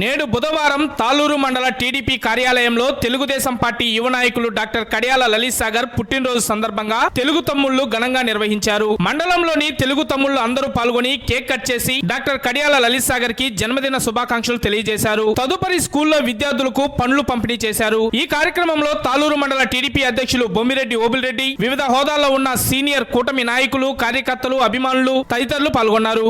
నేడు బుధవారం తాలూరు మండల టీడీపీ కార్యాలయంలో తెలుగుదేశం పార్టీ యువ నాయకులు డాక్టర్ కడియాల లలిత్ సాగర్ పుట్టినరోజు సందర్భంగా తెలుగు తమ్ముళ్ళు ఘనంగా నిర్వహించారు. మండలంలోని తెలుగు తమ్ముళ్ళు అందరూ పాల్గొని కేక్ కట్ చేసి డాక్టర్ కడియాల లలిత్ సాగర్కి జన్మదిన శుభాకాంక్షలు తెలియజేశారు. తదుపరి స్కూల్లో విద్యార్థులకు పండ్లు పంపిణీ చేశారు. ఈ కార్యక్రమంలో తాలూరు మండల టీడీపీ అధ్యక్షులు బొమ్మిరెడ్డి ఓబిరెడ్డి వివిధ హోదాల్లో ఉన్న సీనియర్ కూటమి నాయకులు కార్యకర్తలు అభిమానులు తదితరులు పాల్గొన్నారు.